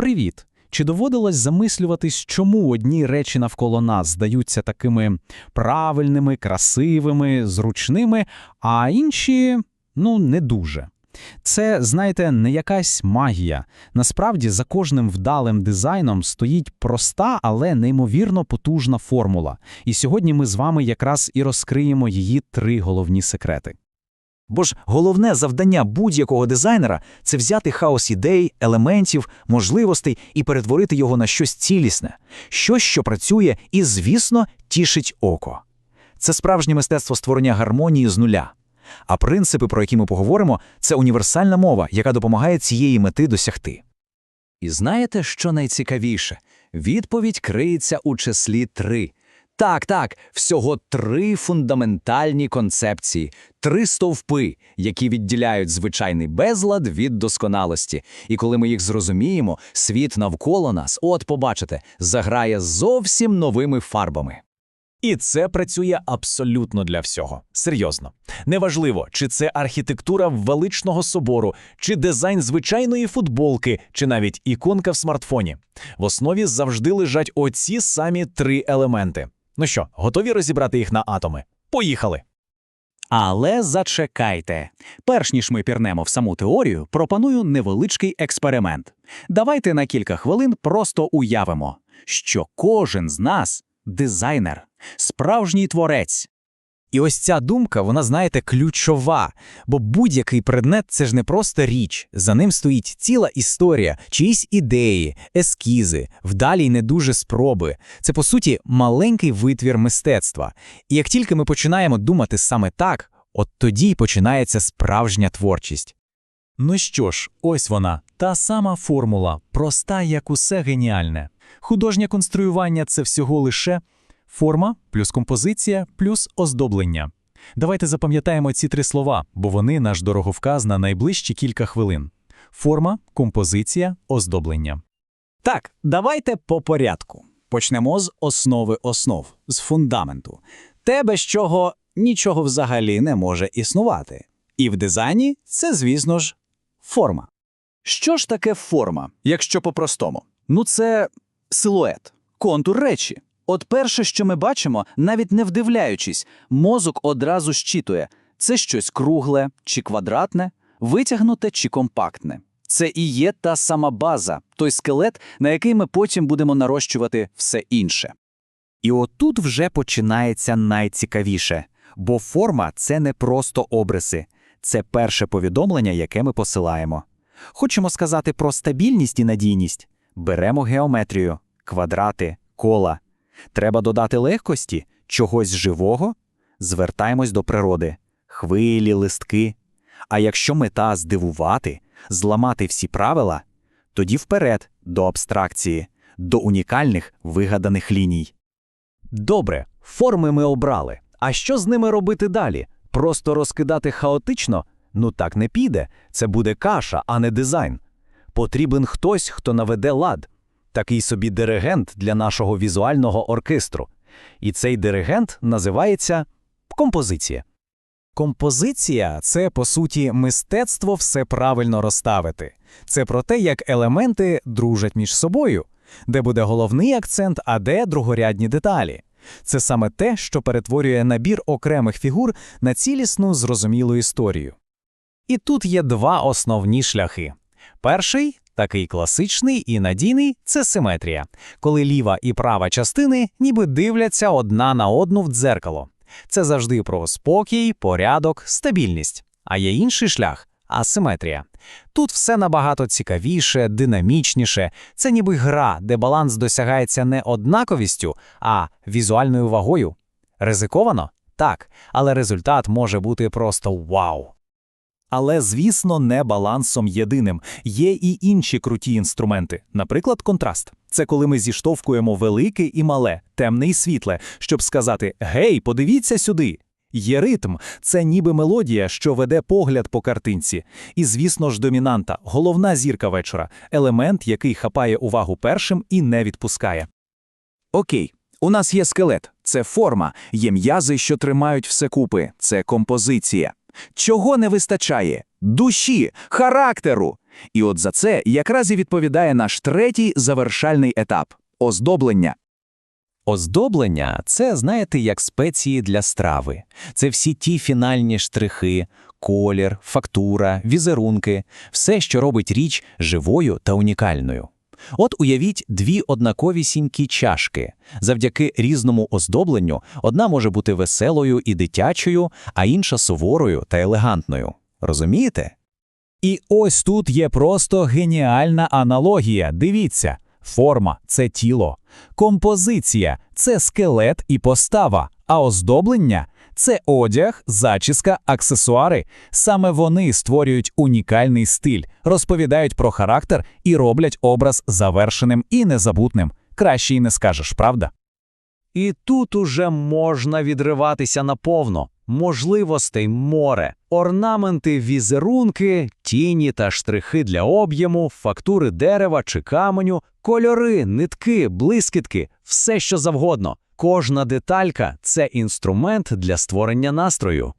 Привіт! Чи доводилось замислюватись, чому одні речі навколо нас здаються такими правильними, красивими, зручними, а інші ну не дуже? Це, знаєте, не якась магія. Насправді, за кожним вдалим дизайном стоїть проста, але неймовірно потужна формула. І сьогодні ми з вами якраз і розкриємо її три головні секрети. Бо ж головне завдання будь-якого дизайнера це взяти хаос ідей, елементів, можливостей і перетворити його на щось цілісне, щось, що працює і, звісно, тішить око. Це справжнє мистецтво створення гармонії з нуля. А принципи, про які ми поговоримо, це універсальна мова, яка допомагає цієї мети досягти. І знаєте, що найцікавіше? Відповідь криється у числі три. Так, так, всього три фундаментальні концепції, три стовпи, які відділяють звичайний безлад від досконалості. І коли ми їх зрозуміємо, світ навколо нас, от побачите, заграє зовсім новими фарбами. І це працює абсолютно для всього. Серйозно. Неважливо, чи це архітектура величного собору, чи дизайн звичайної футболки, чи навіть іконка в смартфоні. В основі завжди лежать оці самі три елементи. Ну що, готові розібрати їх на атоми? Поїхали! Але зачекайте. Перш ніж ми пірнемо в саму теорію, пропоную невеличкий експеримент. Давайте на кілька хвилин просто уявимо, що кожен з нас дизайнер, справжній творець. І ось ця думка, вона, знаєте, ключова, бо будь-який предмет це ж не просто річ, за ним стоїть ціла історія, чиїсь ідеї, ескізи, вдалі й не дуже спроби. Це, по суті, маленький витвір мистецтва. І як тільки ми починаємо думати саме так, от тоді й починається справжня творчість. Ну що ж, ось вона, та сама формула, проста, як усе геніальне. Художнє конструювання це всього лише форма плюс композиція плюс оздоблення. Давайте запам'ятаємо ці три слова, бо вони наш дороговказ на найближчі кілька хвилин. Форма, композиція, оздоблення. Так, давайте по порядку. Почнемо з основи основ, з фундаменту. Те, без чого нічого взагалі не може існувати. І в дизайні це, звісно ж, форма. Що ж таке форма, якщо по-простому? Ну, це силует, контур речі. От перше, що ми бачимо, навіть не вдивляючись, мозок одразу щитує це щось кругле чи квадратне, витягнуте чи компактне. Це і є та сама база, той скелет, на який ми потім будемо нарощувати все інше. І отут вже починається найцікавіше, бо форма це не просто обриси, це перше повідомлення, яке ми посилаємо. Хочемо сказати про стабільність і надійність. Беремо геометрію, квадрати, кола. Треба додати легкості, чогось живого, звертаємось до природи, хвилі, листки. А якщо мета здивувати, зламати всі правила, тоді вперед до абстракції, до унікальних вигаданих ліній. Добре, форми ми обрали. А що з ними робити далі? Просто розкидати хаотично? Ну так не піде. Це буде каша, а не дизайн. Потрібен хтось, хто наведе лад, такий собі диригент для нашого візуального оркестру. І цей диригент називається композиція. Композиція це, по суті, мистецтво все правильно розставити. Це про те, як елементи дружать між собою, де буде головний акцент, а де другорядні деталі. Це саме те, що перетворює набір окремих фігур на цілісну зрозумілу історію. І тут є два основні шляхи. Перший такий класичний і надійний це симетрія, коли ліва і права частини ніби дивляться одна на одну в дзеркало. Це завжди про спокій, порядок, стабільність. А є інший шлях асиметрія. Тут все набагато цікавіше, динамічніше. Це ніби гра, де баланс досягається не однаковістю, а візуальною вагою. Ризиковано? Так, але результат може бути просто вау. Але, звісно, не балансом єдиним. Є і інші круті інструменти, наприклад, контраст. Це коли ми зіштовхуємо велике і мале, темне і світле, щоб сказати Гей, подивіться сюди. Є ритм, це ніби мелодія, що веде погляд по картинці. І, звісно ж, домінанта, головна зірка вечора, елемент, який хапає увагу першим і не відпускає. Окей, у нас є скелет, це форма, є м'язи, що тримають все купи, це композиція. Чого не вистачає? Душі, характеру. І от за це якраз і відповідає наш третій завершальний етап оздоблення. Оздоблення це, знаєте, як спеції для страви. Це всі ті фінальні штрихи, колір, фактура, візерунки, все, що робить річ живою та унікальною. От уявіть дві однаковісінькі чашки. Завдяки різному оздобленню одна може бути веселою і дитячою, а інша суворою та елегантною. Розумієте? І ось тут є просто геніальна аналогія. Дивіться, форма це тіло, композиція це скелет і постава, а оздоблення це одяг, зачіска, аксесуари. Саме вони створюють унікальний стиль, розповідають про характер і роблять образ завершеним і незабутним. Краще й не скажеш, правда? І тут уже можна відриватися наповно. Можливостей море, орнаменти, візерунки, тіні та штрихи для об'єму, фактури дерева чи каменю, кольори, нитки, блискітки, все що завгодно. Кожна деталька це інструмент для створення настрою.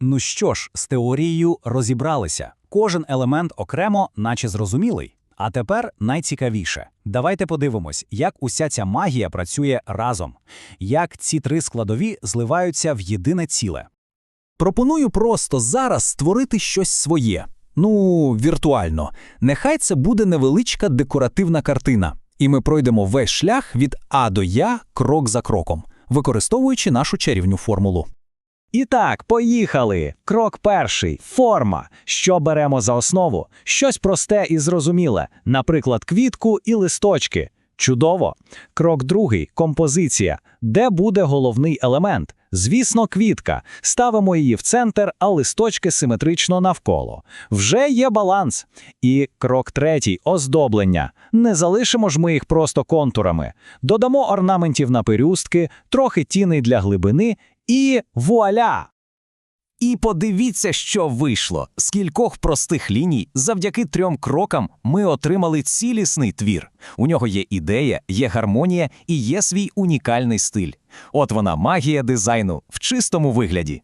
Ну що ж, з теорією розібралися. Кожен елемент окремо, наче зрозумілий. А тепер найцікавіше. Давайте подивимось, як уся ця магія працює разом, як ці три складові зливаються в єдине ціле. Пропоную просто зараз створити щось своє. Ну, віртуально. Нехай це буде невеличка декоративна картина, і ми пройдемо весь шлях від А до Я крок за кроком, використовуючи нашу чарівню формулу. І так, поїхали. Крок перший форма. Що беремо за основу? Щось просте і зрозуміле, наприклад, квітку і листочки. Чудово. Крок другий композиція. Де буде головний елемент? Звісно, квітка. Ставимо її в центр, а листочки симетрично навколо. Вже є баланс. І крок третій оздоблення. Не залишимо ж ми їх просто контурами. Додамо орнаментів на пелюстки, трохи тіней для глибини і вуаля! І подивіться, що вийшло. З кількох простих ліній, завдяки трьом крокам, ми отримали цілісний твір. У нього є ідея, є гармонія і є свій унікальний стиль. От вона магія дизайну в чистому вигляді.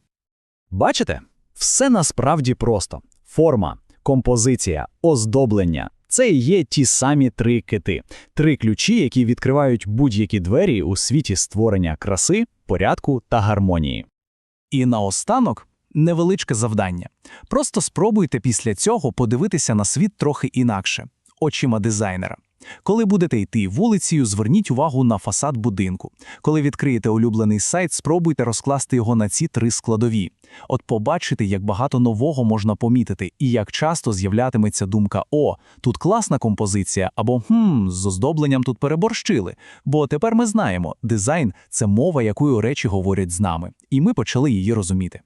Бачите? Все насправді просто: форма, композиція, оздоблення. Це і є ті самі три кити, три ключі, які відкривають будь-які двері у світі створення краси, порядку та гармонії. І наостанок невеличке завдання. Просто спробуйте після цього подивитися на світ трохи інакше, очима дизайнера. Коли будете йти вулицею, зверніть увагу на фасад будинку. Коли відкриєте улюблений сайт, спробуйте розкласти його на ці три складові. От побачите, як багато нового можна помітити, і як часто з'являтиметься думка «О, тут класна композиція» або «Хм, з оздобленням тут переборщили». Бо тепер ми знаємо, дизайн – це мова, якою речі говорять з нами, і ми почали її розуміти.